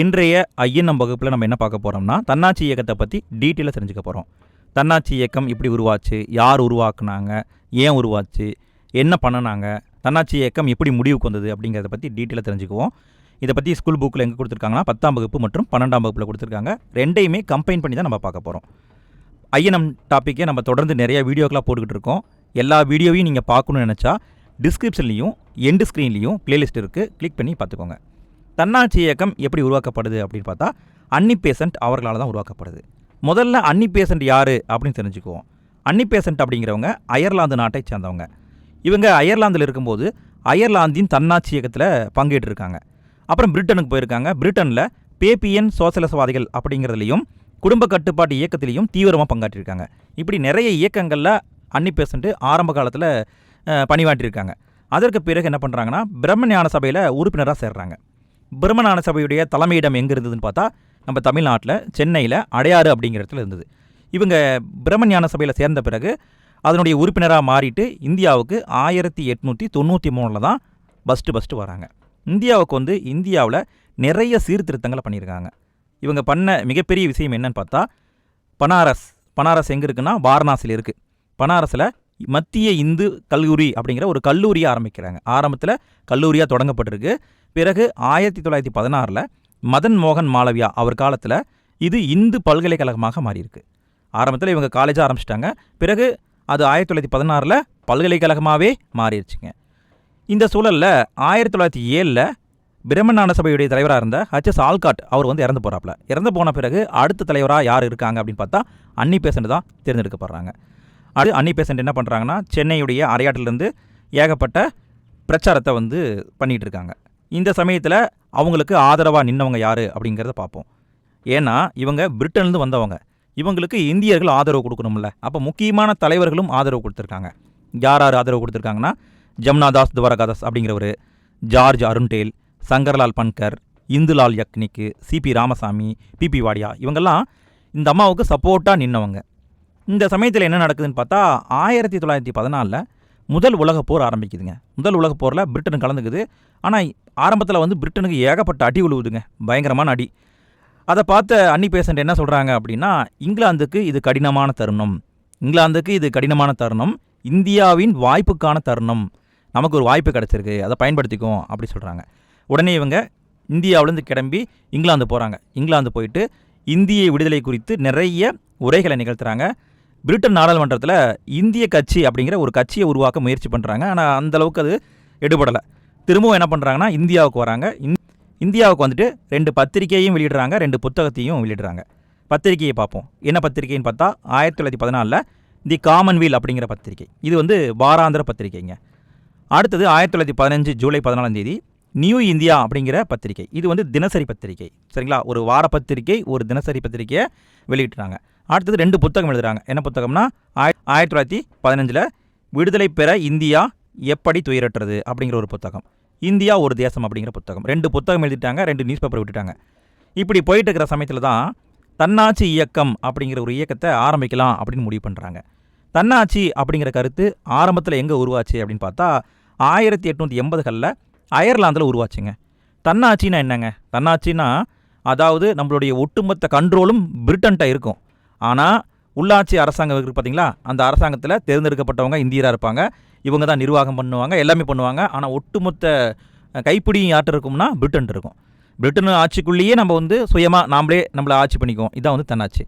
இன்றைய ஐஎன்எம் வகுப்பில் நம்ம என்ன பார்க்க போகிறோம்னா தன்னாட்சி இயக்கத்தை பற்றி டீட்டெயிலாக தெரிஞ்சுக்க போகிறோம் தன்னாட்சி இயக்கம் இப்படி உருவாச்சு யார் உருவாக்குனாங்க ஏன் உருவாச்சு என்ன பண்ணுனாங்க தன்னாட்சி இயக்கம் எப்படி முடிவுக்கு வந்தது அப்படிங்கிறத பற்றி டீட்டெயிலாக தெரிஞ்சுக்குவோம். இதை பற்றி ஸ்கூல் புக்கில் எங்கே கொடுத்துருக்காங்கன்னா பத்தாம் வகுப்பு மற்றும் பன்னெண்டாம் வகுப்பில் கொடுத்துருக்காங்க. ரெண்டையுமே கம்பைன் பண்ணி தான் நம்ம பார்க்க போகிறோம் ஐஎன்எம் டாப்பிக்கே நம்ம தொடர்ந்து நிறைய வீடியோக்கெலாம் போட்டுக்கிட்டு இருக்கோம். எல்லா வீடியோவையும் நீங்கள் பார்க்கணும்னு நினச்சா டிஸ்கிரிப்ஷன்லேயும் எண்டு ஸ்க்ரீன்லேயும் பிளேலிஸ்ட் இருக்குது கிளிக் பண்ணி பார்த்துக்கோங்க. தன்னாட்சி இயக்கம் எப்படி உருவாக்கப்படுது அப்படின்னு பார்த்தா அன்னி பேசண்ட் அவர்களால் தான் உருவாக்கப்படுது. முதல்ல அன்னி பேசண்ட் யார் அப்படின்னு தெரிஞ்சுக்குவோம். அன்னி பேசண்ட் அப்படிங்கிறவங்க அயர்லாந்து நாட்டை சேர்ந்தவங்க. இவங்க அயர்லாந்தில் இருக்கும்போது அயர்லாந்தின் தன்னாட்சி இயக்கத்தில் பங்கேற்றிருக்காங்க. அப்புறம் பிரிட்டனுக்கு போயிருக்காங்க. பிரிட்டனில் பேபியன் சோசலிசவாதிகள் அப்படிங்கிறதுலையும் குடும்ப கட்டுப்பாட்டு இயக்கத்திலையும் தீவிரமாக பங்காற்றிருக்காங்க. இப்படி நிறைய இயக்கங்களில் அன்னி பேசண்ட்டு ஆரம்ப காலத்தில் பணிவாற்றியிருக்காங்க அதற்கு பிறகு என்ன பண்ணுறாங்கன்னா பிரம்ம ஞான சபையில் உறுப்பினராக சேர்றாங்க. பிரம்மஞான சபையுடைய தலைமையிடம் எங்கே இருந்ததுன்னு பார்த்தா நம்ம தமிழ்நாட்டில் சென்னையில் அடையாறு அப்படிங்கிற இடத்துல இருந்தது. இவங்க பிரம்மஞான சபையில் சேர்ந்த பிறகு அதனுடைய உறுப்பினராக மாறிட்டு இந்தியாவுக்கு ஆயிரத்தி எட்நூற்றி தொண்ணூற்றி மூணில் தான் ஃபஸ்ட்டு ஃபஸ்ட்டு வராங்க. இந்தியாவுக்கு வந்து இந்தியாவில் நிறைய சீர்திருத்தங்களை பண்ணியிருக்காங்க. இவங்க பண்ண மிகப்பெரிய விஷயம் என்னன்னு பார்த்தா பனாரஸ் பனாரஸ் எங்கே இருக்குன்னா வாரணாசியில் இருக்குது பனாரஸில் மத்திய இந்து கல்லூரி அப்படிங்கிற ஒரு கல்லூரியை ஆரம்பிக்கிறாங்க. ஆரம்பத்தில் கல்லூரியாக தொடங்கப்பட்டிருக்கு. பிறகு ஆயிரத்தி தொள்ளாயிரத்தி பதினாறில் மதன் மோகன் மாளவியா அவர் காலத்தில் இது இந்து பல்கலைக்கழகமாக மாறியிருக்கு. ஆரம்பத்தில் இவங்க காலேஜாக ஆரம்பிச்சிட்டாங்க. பிறகு அது ஆயிரத்தி தொள்ளாயிரத்தி பதினாறில் பல்கலைக்கழகமாகவே மாறிடுச்சுங்க. இந்த சூழலில் ஆயிரத்தி தொள்ளாயிரத்தி ஏழில் பிரம்மநாட சபையுடைய தலைவராக இருந்த ஹச்எஸ் ஆல்காட் அவர் வந்து இறந்து போகிறாப்புல இறந்து போன பிறகு அடுத்த தலைவராக யார் இருக்காங்க அப்படின்னு பார்த்தா அன்னி பேசண்ட் தான் தேர்ந்தெடுக்கப்படுறாங்க. அது அன்னி பேசண்ட் என்ன பண்ணுறாங்கன்னா சென்னையுடைய அரையாட்டிலிருந்து ஏகப்பட்ட பிரச்சாரத்தை வந்து பண்ணிகிட்டு இருக்காங்க இந்த சமயத்தில் அவங்களுக்கு ஆதரவாக நின்னவங்க யார் அப்படிங்கிறத பார்ப்போம். ஏன்னா இவங்க பிரிட்டன்லேருந்து வந்தவங்க. இவங்களுக்கு இந்தியர்கள் ஆதரவு கொடுக்கணும்ல. அப்போ முக்கியமான தலைவர்களும் ஆதரவு கொடுத்துருக்காங்க. யார் யார் ஆதரவு கொடுத்துருக்காங்கன்னா ஜம்னாதாஸ் துவரகாதாஸ் அப்படிங்கிறவர் George Arundale Shankarlal Banker Indulal யக்னிக்கு C P Ramaswamy B P Wadia இவங்கெல்லாம் இந்த அம்மாவுக்கு சப்போர்ட்டாக நின்னவங்க. இந்த சமயத்தில் என்ன நடக்குதுன்னு பார்த்தா ஆயிரத்தி தொள்ளாயிரத்தி பதினாலில் முதல் உலகப் போர் ஆரம்பிக்குதுங்க. முதல் உலகப் போரில் பிரிட்டன் கலந்துக்குது. ஆனால் ஆரம்பத்தில் வந்து பிரிட்டனுக்கு ஏகப்பட்ட அடி உழுவுதுங்க. பயங்கரமான அடி. அதை பார்த்த அன்னி பேசண்ட் என்ன சொல்கிறாங்க அப்படின்னா இங்கிலாந்துக்கு இது கடினமான தருணம். இங்கிலாந்துக்கு இது கடினமான தருணம். இந்தியாவின் வாய்ப்புக்கான தருணம். நமக்கு ஒரு வாய்ப்பு கிடச்சிருக்கு. அதை பயன்படுத்திக்கும் அப்படி சொல்கிறாங்க உடனே இவங்க இந்தியாவிலேருந்து கிளம்பி இங்கிலாந்து போகிறாங்க இங்கிலாந்து போயிட்டு இந்திய விடுதலை குறித்து நிறைய உரைகளை நிகழ்த்துறாங்க. பிரிட்டன் நாடாளுமன்றத்தில் இந்திய கட்சி அப்படிங்கிற ஒரு கட்சியை உருவாக்க முயற்சி பண்ணுறாங்க ஆனால் அந்தளவுக்கு அது எடுபடலை. திரும்பவும் என்ன பண்ணுறாங்கன்னா இந்தியாவுக்கு வராங்க. இந் இந்தியாவுக்கு வந்துட்டு ரெண்டு பத்திரிகையையும் வெளியிடுறாங்க ரெண்டு புத்தகத்தையும் வெளியிடுறாங்க. பத்திரிகையை பார்ப்போம். என்ன பத்திரிகைன்னு பார்த்தா ஆயிரத்தி தொள்ளாயிரத்தி பதினாலில் தி காமன்வீல் அப்படிங்கிற பத்திரிகை. இது வந்து வாராந்திர பத்திரிகைங்க. அடுத்தது ஆயிரத்தி தொள்ளாயிரத்தி பதினஞ்சு ஜூலை பதினாலாம் தேதி நியூ இந்தியா அப்படிங்கிற பத்திரிகை. இது வந்து தினசரி பத்திரிகை. சரிங்களா? ஒரு வார பத்திரிகை ஒரு தினசரி பத்திரிகையை வெளியிட்டுறாங்க. அடுத்தது ரெண்டு புத்தகம் எழுதுகிறாங்க என்ன புத்தகம்னா ஆய ஆயிரத்தி தொள்ளாயிரத்தி பதினஞ்சில் விடுதலை பெற இந்தியா எப்படி துயரற்றது? அப்படிங்கிற ஒரு புத்தகம். இந்தியா ஒரு தேசம் அப்படிங்கிற புத்தகம். ரெண்டு புத்தகம் எழுதிட்டாங்க ரெண்டு நியூஸ் பேப்பர் விட்டுட்டாங்க. இப்படி போயிட்டு இருக்கிற சமயத்தில் தான் தன்னாட்சி இயக்கம் அப்படிங்கிற ஒரு இயக்கத்தை ஆரம்பிக்கலாம் அப்படின்னு முடிவு பண்ணுறாங்க தன்னாட்சி அப்படிங்கிற கருத்து ஆரம்பத்தில் எங்கே உருவாச்சு அப்படின்னு பார்த்தா ஆயிரத்தி எட்நூற்றி எண்பதுகளில் அயர்லாந்தில் உருவாச்சுங்க. தன்னாட்சின்னா என்னங்க? தன்னாட்சின்னா அதாவது நம்மளுடைய ஒட்டுமொத்த கண்ட்ரோலும் பிரிட்டன்ட்ட இருக்கும். ஆனால் உள்ளாட்சி அரசாங்கம் இருக்குது பார்த்தீங்களா அந்த அரசாங்கத்தில் தேர்ந்தெடுக்கப்பட்டவங்க இந்தியராக இருப்பாங்க. இவங்க தான் நிர்வாகம் பண்ணுவாங்க எல்லாமே பண்ணுவாங்க. ஆனால் ஒட்டுமொத்த கைப்பிடி யார்கிட்ட இருக்கும்னா பிரிட்டன் இருக்கும். பிரிட்டன் ஆட்சிக்குள்ளேயே நம்ம வந்து சுயமாக நாமளே நம்மளை ஆட்சி பண்ணிக்குவோம். இதான் வந்து தன்னாட்சி.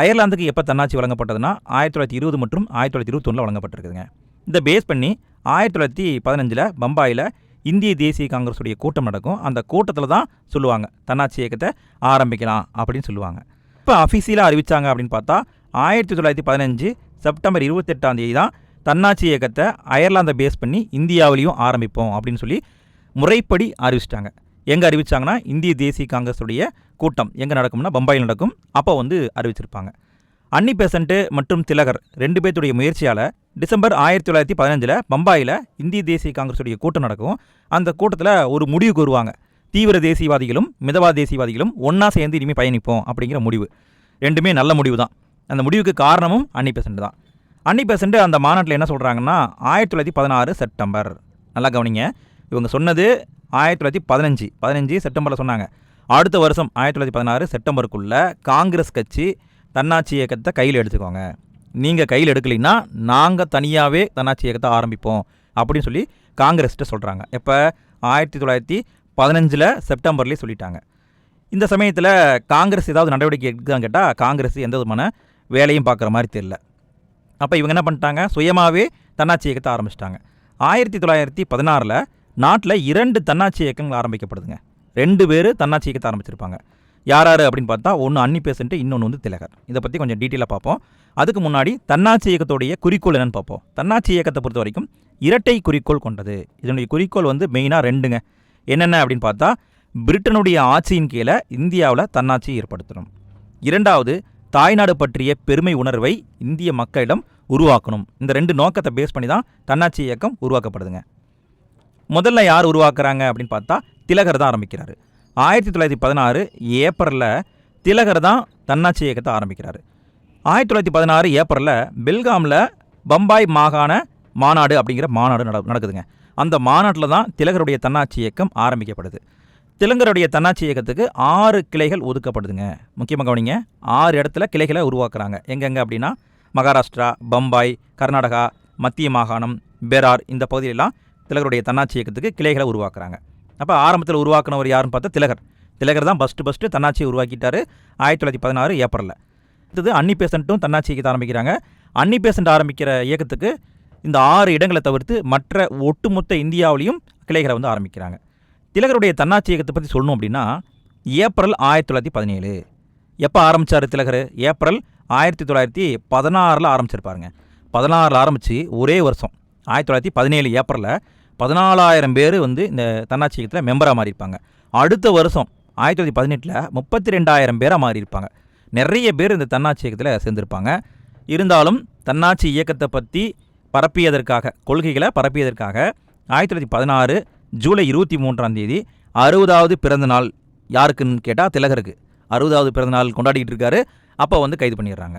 அயர்லாந்துக்கு எப்போ தன்னாட்சி வழங்கப்பட்டதுன்னா ஆயிரத்தி தொள்ளாயிரத்தி இருபது மற்றும் ஆயிரத்தி தொள்ளாயிரத்தி இருபத்தொன்னில் வழங்கப்பட்டிருக்குதுங்க. இந்த பேஸ் பண்ணி ஆயிரத்தி தொள்ளாயிரத்தி பதினஞ்சில் பம்பாயில் இந்திய தேசிய காங்கிரஸுடைய கூட்டம் நடக்கும். அந்த கூட்டத்தில் தான் சொல்லுவாங்க தன்னாட்சி இயக்கத்தை ஆரம்பிக்கலாம் அப்படின்னு சொல்லுவாங்க. இப்போ அஃபீஷியலாக அறிவித்தாங்க அப்படின்னு பார்த்தா ஆயிரத்தி தொள்ளாயிரத்தி பதினஞ்சு செப்டம்பர் இருபத்தெட்டாம் தேதி தான் தன்னாட்சி இயக்கத்தை அயர்லாந்தை பேஸ் பண்ணி இந்தியாவிலையும் ஆரம்பிப்போம் அப்படின்னு சொல்லி முறைப்படி அறிவிச்சிட்டாங்க. எங்கே அறிவிச்சாங்கன்னா இந்திய தேசிய காங்கிரஸுடைய கூட்டம். எங்கே நடக்கும்னா பம்பாயில் நடக்கும். அப்போ வந்து அறிவிச்சிருப்பாங்க. அன்னி பெசண்ட்டு மற்றும் திலகர் ரெண்டு பேர்த்துடைய முயற்சியால் டிசம்பர் ஆயிரத்தி தொள்ளாயிரத்தி பதினஞ்சில் பம்பாயில் இந்திய தேசிய காங்கிரஸுடைய கூட்டம் நடக்கும். அந்த கூட்டத்தில் ஒரு முடிவுக்கு வருவாங்க. தீவிர தேசியவாதிகளும் மிதவா தேசியவாதிகளும் ஒன்றா சேர்ந்து இனிமேல் பயணிப்போம் அப்படிங்கிற முடிவு. ரெண்டுமே நல்ல முடிவு தான் அந்த முடிவுக்கு காரணமும் அன்னி பெசண்ட் தான். அன்னி பெசண்ட் அந்த மாநாட்டில் என்ன சொல்கிறாங்கன்னா ஆயிரத்தி தொள்ளாயிரத்தி பதினாறு செப்டம்பர். நல்லா கவனிங்க. இவங்க சொன்னது ஆயிரத்தி தொள்ளாயிரத்தி பதினஞ்சு. பதினஞ்சு செப்டம்பரில் சொன்னாங்க. அடுத்த வருஷம் ஆயிரத்தி தொள்ளாயிரத்தி பதினாறு செப்டம்பருக்குள்ளே காங்கிரஸ் கட்சி தன்னாட்சி இயக்கத்தை கையில் எடுத்துக்கோங்க. நீங்கள் கையில் எடுக்கலைன்னா நாங்கள் தனியாகவே தன்னாட்சி இயக்கத்தை ஆரம்பிப்போம் அப்படின்னு சொல்லி காங்கிரஸ்கிட்ட சொல்கிறாங்க இப்போ ஆயிரத்தி தொள்ளாயிரத்தி பதினஞ்சில் செப்டம்பர்லேயே சொல்லிட்டாங்க. இந்த சமயத்தில் காங்கிரஸ் ஏதாவது நடவடிக்கை எடுக்குதான்னு கேட்டால் காங்கிரஸ் எந்த விதமான வேலையும் பார்க்குற மாதிரி தெரியல. அப்போ இவங்க என்ன பண்ணிட்டாங்க? சுயமாகவே தன்னாட்சி இயக்கத்தை ஆரம்பிச்சிட்டாங்க. ஆயிரத்தி தொள்ளாயிரத்தி பதினாறில் நாட்டில் இரண்டு தன்னாட்சி இயக்கங்கள் ஆரம்பிக்கப்படுதுங்க. ரெண்டு பேர் தன்னாட்சி இயக்கத்தை ஆரம்பிச்சிருப்பாங்க. யார் யார் அப்படின்னு பார்த்தா ஒன்று அன்னி பேசண்ட்டு இன்னொன்று வந்து திலகர். இதை பற்றி கொஞ்சம் டீட்டெயிலாக பார்ப்போம். அதுக்கு முன்னாடி தன்னாட்சி இயக்கத்துடைய குறிக்கோள் என்னென்னு பார்ப்போம். தன்னாட்சி இயக்கத்தை பொறுத்த வரைக்கும் இரட்டை குறிக்கோள் கொண்டது. இதனுடைய குறிக்கோள் வந்து மெயினாக ரெண்டுங்க. என்னென்ன அப்படின்னு பார்த்தா பிரிட்டனுடைய ஆட்சியின் கீழே இந்தியாவில் தன்னாட்சி ஏற்படுத்தணும். இரண்டாவது தாய்நாடு பற்றிய பெருமை உணர்வை இந்திய மக்களிடம் உருவாக்கணும். இந்த ரெண்டு நோக்கத்தை பேஸ் பண்ணி தான் தன்னாட்சி இயக்கம் உருவாக்கப்படுதுங்க. முதல்ல யார் உருவாக்குறாங்க அப்படின்னு பார்த்தா திலகர் தான் ஆரம்பிக்கிறாரு. ஆயிரத்தி தொள்ளாயிரத்தி பதினாறு ஏப்ரலில் திலகர் தான் தன்னாட்சி இயக்கத்தை ஆரம்பிக்கிறாரு. ஆயிரத்தி தொள்ளாயிரத்தி பதினாறு ஏப்ரலில் பெல்காமில் பம்பாய் மாகாண மாநாடு அப்படிங்கிற மாநாடு நட நடக்குதுங்க. அந்த மாநாட்டில் தான் திலகருடைய தன்னாட்சி இயக்கம் ஆரம்பிக்கப்படுது. திலங்கருடைய தன்னாட்சி இயக்கத்துக்கு ஆறு கிளைகள் ஒதுக்கப்படுதுங்க. முக்கியமாக கவனிங்க ஆறு இடத்துல கிளைகளை உருவாக்குறாங்க. எங்கெங்க அப்படின்னா மகாராஷ்டிரா பம்பாய் கர்நாடகா மத்திய மாகாணம் பெரார் இந்த பகுதியிலெல்லாம் திலகருடைய தன்னாட்சி இயக்கத்துக்கு கிளைகளை உருவாக்குறாங்க. அப்போ ஆரம்பத்தில் உருவாக்குனவர் யாருன்னு பார்த்தா திலகர். திலகர் தான் ஃபஸ்ட்டு ஃபஸ்ட்டு தன்னாட்சியை உருவாக்கிட்டார் ஆயிரத்தி தொள்ளாயிரத்தி பதினாறு ஏப்ரலில். அடுத்தது அன்னி பேசண்ட்டும் தன்னாட்சி இயக்கத்தை ஆரம்பிக்கிறாங்க. அன்னி பேசண்ட் ஆரம்பிக்கிற இயக்கத்துக்கு இந்த ஆறு இடங்களை தவிர்த்து மற்ற ஒட்டுமொத்த இந்தியாவிலையும் கிளைகளை வந்து ஆரம்பிக்கிறாங்க. திலகருடைய தன்னாட்சி இயக்கத்தை பற்றி சொல்லணும் அப்படின்னா ஏப்ரல் ஆயிரத்தி தொள்ளாயிரத்தி பதினேழு. எப்போ ஆரம்பித்தார் திலகர்? ஏப்ரல் ஆயிரத்தி தொள்ளாயிரத்தி பதினாறில் ஆரம்பிச்சிருப்பாருங்க. பதினாறில் ஆரம்பித்து ஒரே வருஷம். ஆயிரத்தி தொள்ளாயிரத்தி பதினேழு ஏப்ரலில் பதினாலாயிரம் பேர் வந்து இந்த தன்னாட்சி இயக்கத்தில் மெம்பராக மாறியிருப்பாங்க. அடுத்த வருஷம் ஆயிரத்தி தொள்ளாயிரத்தி பதினெட்டில் முப்பத்தி ரெண்டாயிரம் பேராக மாறியிருப்பாங்க. நிறைய பேர் இந்த தன்னாட்சி இயக்கத்தில் சேர்ந்திருப்பாங்க. இருந்தாலும் தன்னாட்சி இயக்கத்தை பற்றி பரப்பியதற்காக கொள்கைகளை பரப்பியதற்காக ஆயிரத்தி தொள்ளாயிரத்தி பதினாறு ஜூலை இருபத்தி மூன்றாம் தேதி அறுபதாவது பிறந்த நாள் யாருக்குன்னு கேட்டால் திலகருக்கு. அறுபதாவது பிறந்த நாள் கொண்டாடிக்கிட்டு இருக்காரு. அப்போ வந்து கைது பண்ணிடுறாங்க.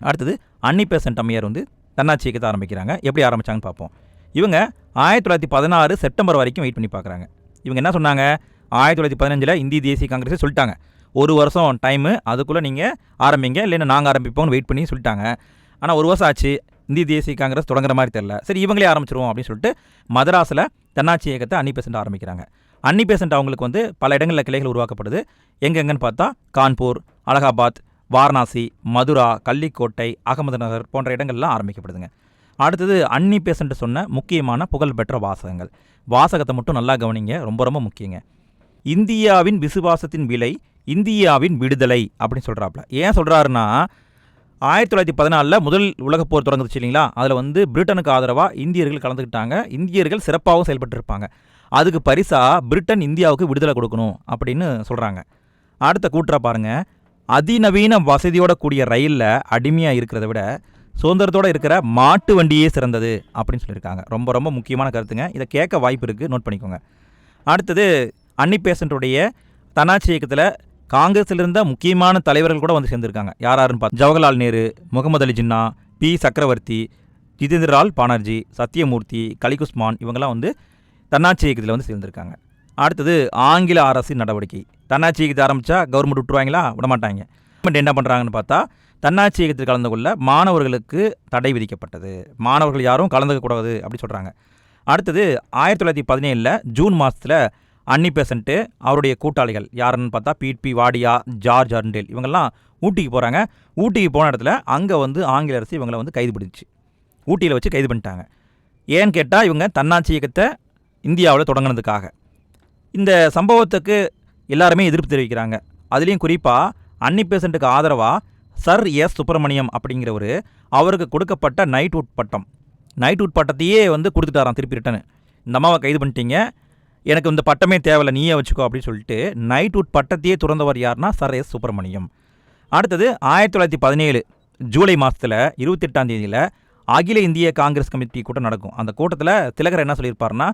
அடுத்தது அன்னி பேசன்ட் அம்மையார் வந்து தன்னாட்சி இயக்கத்தை ஆரம்பிக்கிறாங்க. எப்படி ஆரம்பித்தாங்கன்னு பார்ப்போம். இவங்க ஆயிரத்தி தொள்ளாயிரத்தி பதினாறு செப்டம்பர் வரைக்கும் வெயிட் பண்ணி பார்க்குறாங்க. இவங்க என்ன சொன்னாங்க? ஆயிரத்தி தொள்ளாயிரத்தி பதினஞ்சில் இந்திய தேசிய காங்கிரஸே சொல்லிட்டாங்க. ஒரு வருஷம் டைமு அதுக்குள்ளே நீங்கள் ஆரம்பிங்க இல்லைன்னா நாங்கள் ஆரம்பிப்போம்னு வெயிட் பண்ணி சொல்லிட்டாங்க. ஆனால் ஒரு வருஷம் ஆச்சு. இந்திய தேசிய காங்கிரஸ் தொடங்குற மாதிரி தெரில சரி இவங்களே ஆரம்பிச்சிருவோம் அப்படின்னு சொல்லிட்டு மதராஸில் தன்னாட்சி இயக்கத்தை அன்னி பேசண்ட் ஆரம்பிக்கிறாங்க. அன்னி பேசண்ட் அவங்களுக்கு வந்து பல இடங்களில் கிளைகள் உருவாக்கப்படுது. எங்கெங்கன்னு பார்த்தா கான்பூர் அலகாபாத் வாரணாசி மதுரா கள்ளிக்கோட்டை அகமது நகர் போன்ற இடங்கள்லாம் ஆரம்பிக்கப்படுதுங்க. அடுத்தது அன்னி பேசண்ட் சொன்ன முக்கியமான புகழ்பெற்ற வாசகங்கள். வாசகத்தை மட்டும் நல்லா கவனிங்க ரொம்ப ரொம்ப முக்கியங்க. இந்தியாவின் விசுவாசத்தின் விலை இந்தியாவின் விடுதலை அப்படின்னு சொல்கிறாப்புல ஏன் சொல்கிறாருன்னா ஆயிரத்தி தொள்ளாயிரத்தி பதினாலில் முதல் உலகப் போர் தொடங்குச்சு இல்லைங்களா அதில் வந்து பிரிட்டனுக்கு ஆதரவாக இந்தியர்கள் கலந்துக்கிட்டாங்க இந்தியர்கள் சிறப்பாகவும் செயல்பட்டுருப்பாங்க. அதுக்கு பரிசாக பிரிட்டன் இந்தியாவுக்கு விடுதலை கொடுக்கணும் அப்படின்னு சொல்கிறாங்க அடுத்த கூட்டுறா பாருங்க. அதிநவீன வசதியோட கூடிய ரயிலில் அடிமையாக இருக்கிறத விட சுதந்திரத்தோடு இருக்கிற மாட்டு வண்டியே சிறந்தது அப்படின்னு சொல்லியிருக்காங்க. ரொம்ப ரொம்ப முக்கியமான கருத்துங்க. இதை கேட்க வாய்ப்பு இருக்குது நோட் பண்ணிக்கோங்க. அடுத்தது அன்னி பேசண்ட்டுடைய தன்னாட்சி இயக்கத்தில் காங்கிரஸில் இருந்த முக்கியமான தலைவர்கள் கூட வந்து சேர்ந்திருக்காங்க. யார் யாருன்னு பார்த்து ஜவஹர்லால் நேரு முகமது அலி ஜின்னா பி. சக்கரவர்த்தி ஜிதேந்திரலால் பானர்ஜி சத்யமூர்த்தி கலிகுஸ்மான் இவங்கெல்லாம் வந்து தன்னாட்சி இயக்கத்தில் வந்து சேர்ந்திருக்காங்க. அடுத்தது ஆங்கில அரசு நடவடிக்கை. தன்னாட்சி இயக்கத்தை ஆரம்பித்தா கவர்மெண்ட் விட்டுருவாங்களா? விடமாட்டாங்க. கவர்மெண்ட் என்ன பண்ணுறாங்கன்னு பார்த்தா தன்னாட்சி இயக்கத்தில் கலந்து கொள்ள மாணவர்களுக்கு தடை விதிக்கப்பட்டது. மாணவர்கள் யாரும் கலந்துக்கக்கூடாது அப்படி சொல்கிறாங்க அடுத்தது ஆயிரத்தி தொள்ளாயிரத்தி பதினேழில் ஜூன் மாதத்தில் அன்னி பெசண்ட்டு அவருடைய கூட்டாளிகள். யாருன்னு பார்த்தா பிட்பி வாடியா ஜார்ஜ் அர்ண்டேல் இவங்கெல்லாம் ஊட்டிக்கு போகிறாங்க ஊட்டிக்கு போன இடத்துல அங்கே வந்து ஆங்கில அரசு இவங்களை வந்து கைது பண்ணிச்சு ஊட்டியில் வச்சு கைது பண்ணிட்டாங்க. ஏன்னு கேட்டால் இவங்க தன்னாட்சி இயக்கத்தை இந்தியாவில் தொடங்கினதுக்காக. இந்த சம்பவத்துக்கு எல்லாருமே எதிர்ப்பு தெரிவிக்கிறாங்க. அதுலேயும் குறிப்பாக அன்னி பேசண்ட்டுக்கு ஆதரவாக சர் எஸ் சுப்பிரமணியம் அப்படிங்கிறவர் அவருக்கு கொடுக்கப்பட்ட நைட்வுட் பட்டம் நைட்வுட் பட்டத்தையே வந்து கொடுத்துட்டாராம் திருப்பி ரிட்டனு. இந்த அம்மாவை கைது பண்ணிட்டீங்க. எனக்கு இந்த பட்டமே தேவையில்ல நீயே வச்சுக்கோ அப்படின்னு சொல்லிட்டு நைட்வுட் பட்டத்தையே துறந்தவர் யாருன்னா சர் எஸ் சுப்பிரமணியம். அடுத்தது ஆயிரத்தி தொள்ளாயிரத்தி பதினேழு ஜூலை மாதத்தில் இருபத்தெட்டாம் தேதியில் அகில இந்திய காங்கிரஸ் கமிட்டி கூட்டம் நடக்கும். அந்த கூட்டத்தில் திலகர் என்ன சொல்லியிருப்பாருன்னா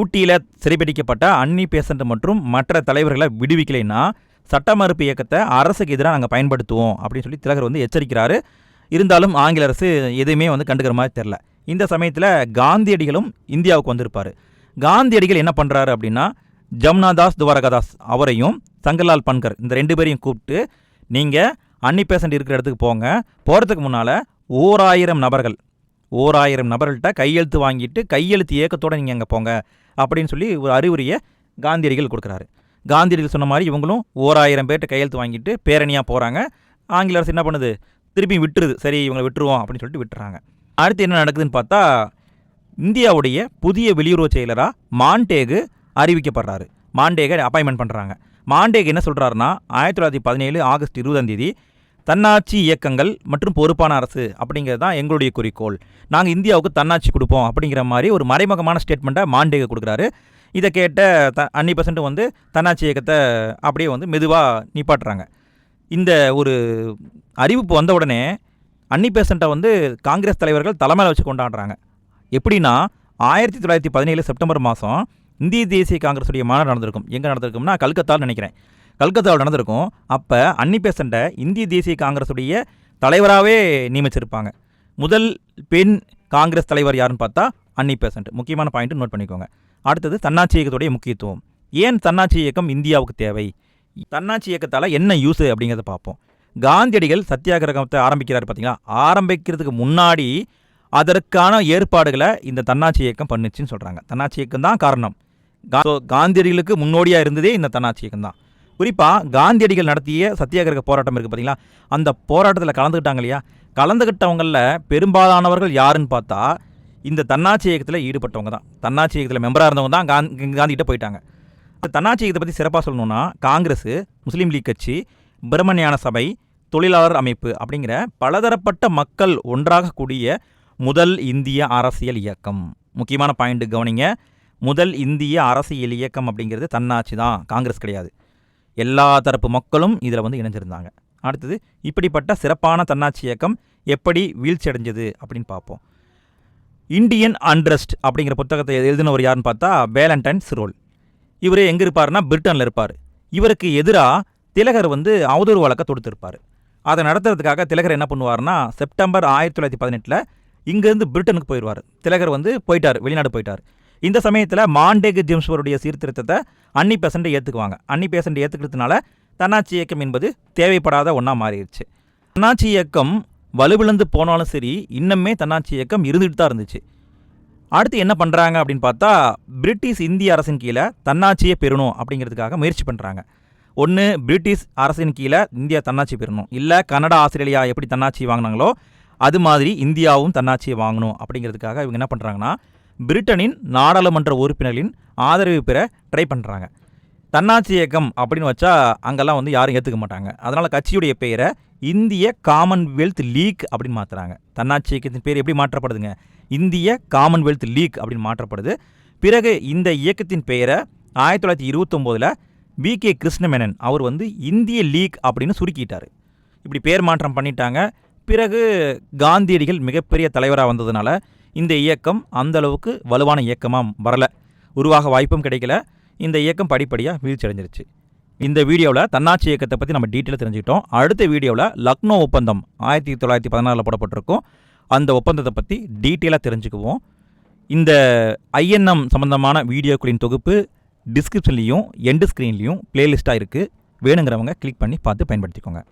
ஊட்டியில் சிறைபிடிக்கப்பட்ட அன்னி பேசண்ட் மற்றும் மற்ற தலைவர்களை விடுவிக்கலைன்னா சட்ட மறுப்பு இயக்கத்தை அரசுக்கு எதிராக நாங்கள் பயன்படுத்துவோம் அப்படின்னு சொல்லி திலகர் வந்து எச்சரிக்கிறாரு. இருந்தாலும் ஆங்கில அரசு எதுவுமே வந்து கண்டுக்கிற மாதிரி தெரில இந்த சமயத்தில் காந்தியடிகளும் இந்தியாவுக்கு வந்திருப்பார். காந்தியடிகள் என்ன பண்ணுறாரு அப்படின்னா ஜம்னாதாஸ் துவாரகதாஸ் அவரையும் சங்கர்லால் பன்கர் இந்த ரெண்டு பேரையும் கூப்பிட்டு நீங்கள் அன்னி பேசண்ட் இருக்கிற இடத்துக்கு போங்க. போகிறதுக்கு முன்னால் ஓராயிரம் நபர்கள் ஓராயிரம் நபர்கள்ட்ட கையெழுத்து வாங்கிட்டு கையெழுத்து இயக்கத்தோடு நீங்கள் அங்கே போங்க அப்படின்னு சொல்லி ஒரு அறிவுரையை காந்தியடிகள் கொடுக்குறாரு. காந்தியடிகள் சொன்ன மாதிரி இவங்களும் ஓராயிரம் பேர்கிட்ட கையெழுத்து வாங்கிட்டு பேரணியாக போகிறாங்க ஆங்கில அரசு என்ன பண்ணுது? திருப்பி விட்டுருது. சரி இவங்களை விட்டுருவோம் அப்படின்னு சொல்லிட்டு விட்டுறாங்க. அடுத்து என்ன நடக்குதுன்னு பார்த்தா இந்தியாவுடைய புதிய வெளியுறவு செயலராக மாண்டேகு அறிவிக்கப்படுறாரு. மாண்டேகை அப்பாயின்மெண்ட் பண்ணுறாங்க மாண்டேக் என்ன சொல்கிறாருன்னா ஆயிரத்தி தொள்ளாயிரத்தி பதினேழு ஆகஸ்ட் இருபதாம் தேதி தன்னாட்சி இயக்கங்கள் மற்றும் பொறுப்பான அரசு அப்படிங்கிறது தான் எங்களுடைய குறிக்கோள். நாங்கள் இந்தியாவுக்கு தன்னாட்சி கொடுப்போம் அப்படிங்கிற மாதிரி ஒரு மறைமுகமான ஸ்டேட்மெண்ட்டை மாண்டேக கொடுக்குறாரு. இதை கேட்ட த அன்னி பர்சன்ட் வந்து தன்னாட்சி இயக்கத்தை அப்படியே வந்து மெதுவாக நிப்பாட்டுறாங்க. இந்த ஒரு அறிவிப்பு வந்த உடனே அன்னி பெர்சண்ட்டை வந்து காங்கிரஸ் தலைவர்கள் தலைமையில் வச்சு கொண்டாடுறாங்க. எப்படின்னா ஆயிரத்தி தொள்ளாயிரத்தி பதினேழு செப்டம்பர் மாதம் இந்திய தேசிய காங்கிரஸுடைய மாநாடு நடந்திருக்கும். எங்கே நடந்திருக்கும்னா கல்கத்தாவில் நினைக்கிறேன். கல்கத்தாவில் நடந்திருக்கும். அப்போ அன்னி பெசண்ட்டை இந்திய தேசிய காங்கிரஸுடைய தலைவராகவே நியமிச்சிருப்பாங்க. முதல் பெண் காங்கிரஸ் தலைவர் யாருன்னு பார்த்தா அன்னி பேசண்ட். முக்கியமான பாயிண்ட் நோட் பண்ணிக்கோங்க. அடுத்தது தன்னாட்சி இயக்கத்துடைய முக்கியத்துவம். ஏன் தன்னாட்சி இயக்கம் இந்தியாவுக்கு தேவை? தன்னாட்சி இயக்கத்தால் என்ன யூஸு அப்படிங்கிறத பார்ப்போம். காந்தியடிகள் சத்தியாகிரகத்தை ஆரம்பிக்கிறார் பார்த்தீங்களா? ஆரம்பிக்கிறதுக்கு முன்னாடி அதற்கான ஏற்பாடுகளை இந்த தன்னாட்சி இயக்கம் பண்ணுச்சுன்னு சொல்கிறாங்க தன்னாட்சி இயக்கம் தான் காரணம். கா- காந்தியடிகளுக்கு முன்னோடியாக இருந்ததே இந்த தன்னாட்சி இயக்கம் தான். குறிப்பாக காந்தியடிகள் நடத்திய சத்தியாகிரக போராட்டம் இருக்குது பார்த்தீங்களா அந்த போராட்டத்தில் கலந்துக்கிட்டாங்க இல்லையா? கலந்துக்கிட்டவங்களில் பெரும்பாலானவர்கள் யாருன்னு பார்த்தா இந்த தன்னாட்சி இயக்கத்தில் ஈடுபட்டவங்க தான். தன்னாட்சி இயக்கத்தில் மெம்பராக இருந்தவங்க தான் காந்தி காந்திகிட்ட போயிட்டாங்க. இந்த தன்னாட்சி இயக்கத்தை பற்றி சிறப்பாக சொல்லணும்னா காங்கிரஸ் முஸ்லீம் லீக் கட்சி பிரம்மஞான சபை தொழிலாளர் அமைப்பு அப்படிங்கிற பலதரப்பட்ட மக்கள் ஒன்றாக கூடிய முதல் இந்திய அரசியல் இயக்கம். முக்கியமான பாயிண்ட் கவனிங்க. முதல் இந்திய அரசியல் இயக்கம் அப்படிங்கிறது தன்னாட்சி தான் காங்கிரஸ் கிடையாது. எல்லா தரப்பு மக்களும் இதில் வந்து இணைஞ்சிருந்தாங்க. அடுத்தது இப்படிப்பட்ட சிறப்பான தன்னாட்சி இயக்கம் எப்படி வீழ்ச்சி அடைஞ்சது அப்படின்னு பார்ப்போம். இந்தியன் அண்ட்ரஸ்ட் அப்படிங்கிற புத்தகத்தை எழுதினவர் யாருன்னு பார்த்தா வேலண்டைன் சிரோல் இவர் எங்கே இருப்பாருன்னா பிரிட்டனில் இருப்பார். இவருக்கு எதிராக திலகர் வந்து அவதூறு வழக்கை தொடுத்திருப்பார். அதை நடத்துறதுக்காக திலகர் என்ன பண்ணுவார்னா செப்டம்பர் ஆயிரத்தி தொள்ளாயிரத்தி பதினெட்டில் இங்கேருந்து பிரிட்டனுக்கு போயிடுவார். திலகர் வந்து போயிட்டார் வெளிநாடு போயிட்டார். இந்த சமயத்தில் மாண்டேக் ஜேம்ஸ்வருடைய சீர்திருத்தத்தை அன்னி பெசண்ட் ஏற்றுக்குவாங்க அன்னி பெசண்ட் ஏற்றுக்கிறதுனால தன்னாட்சி இயக்கம் என்பது தேவைப்படாத ஒன்றா மாறிடுச்சு. தன்னாட்சி இயக்கம் வலுவிழந்து போனாலும் சரி இன்னுமே தன்னாட்சி இயக்கம் இருந்துகிட்டு தான் இருந்துச்சு. அடுத்து என்ன பண்ணுறாங்க அப்படின்னு பார்த்தா பிரிட்டிஷ் இந்திய அரசின் கீழே தன்னாட்சியை பெறணும் அப்படிங்கிறதுக்காக முயற்சி பண்ணுறாங்க ஒன்று பிரிட்டிஷ் அரசின் கீழே இந்தியா தன்னாட்சி பெறணும். இல்லை கனடா ஆஸ்திரேலியா எப்படி தன்னாட்சி வாங்கினாங்களோ அது மாதிரி இந்தியாவும் தன்னாட்சியை வாங்கணும் அப்படிங்கிறதுக்காக இவங்க என்ன பண்ணுறாங்கன்னா பிரிட்டனின் நாடாளுமன்ற உறுப்பினர்களின் ஆதரவு பெற ட்ரை பண்ணுறாங்க தன்னாட்சி இயக்கம் அப்படின்னு வச்சா அங்கெல்லாம் வந்து யாரும் ஏற்றுக்க மாட்டாங்க. அதனால் கட்சியுடைய பெயரை இந்திய காமன்வெல்த் லீக் அப்படின்னு மாற்றுறாங்க தன்னாட்சி இயக்கத்தின் பேர் எப்படி மாற்றப்படுதுங்க? இந்திய காமன்வெல்த் லீக் அப்படின்னு மாற்றப்படுது. பிறகு இந்த இயக்கத்தின் பெயரை ஆயிரத்தி தொள்ளாயிரத்தி இருபத்தொம்போதில் பி கே. கிருஷ்ணமேனன் அவர் வந்து இந்திய லீக் அப்படின்னு சுருக்கிட்டார். இப்படி பேர் மாற்றம் பண்ணிட்டாங்க. பிறகு காந்தியடிகள் மிகப்பெரிய தலைவராக வந்ததுனால இந்த இயக்கம் அந்த அளவுக்கு வலுவான இயக்கமாக வரல. உருவாக வாய்ப்பும் கிடைக்கல. இந்த இயக்கம் படிப்படியாக வீழ்ச்சி அடைஞ்சிருச்சு இந்த வீடியோவில் தன்னாட்சி இயக்கத்தை பற்றி நம்ம டீட்டெயிலாக தெரிஞ்சுக்கிட்டோம். அடுத்த வீடியோவில் லக்னோ ஒப்பந்தம் ஆயிரத்தி தொள்ளாயிரத்தி பதினாறில் போடப்பட்டிருக்கும். அந்த ஒப்பந்தத்தை பற்றி டீட்டெயிலாக தெரிஞ்சுக்குவோம். இந்த ஐஎன்எம் சம்பந்தமான வீடியோக்களின் தொகுப்பு டிஸ்கிரிப்ஷன்லேயும் எண்டு ஸ்க்ரீன்லேயும் பிளேலிஸ்ட்டாக இருக்குது வேணுங்கிறவங்க கிளிக் பண்ணி பார்த்து பயன்படுத்திக்கோங்க.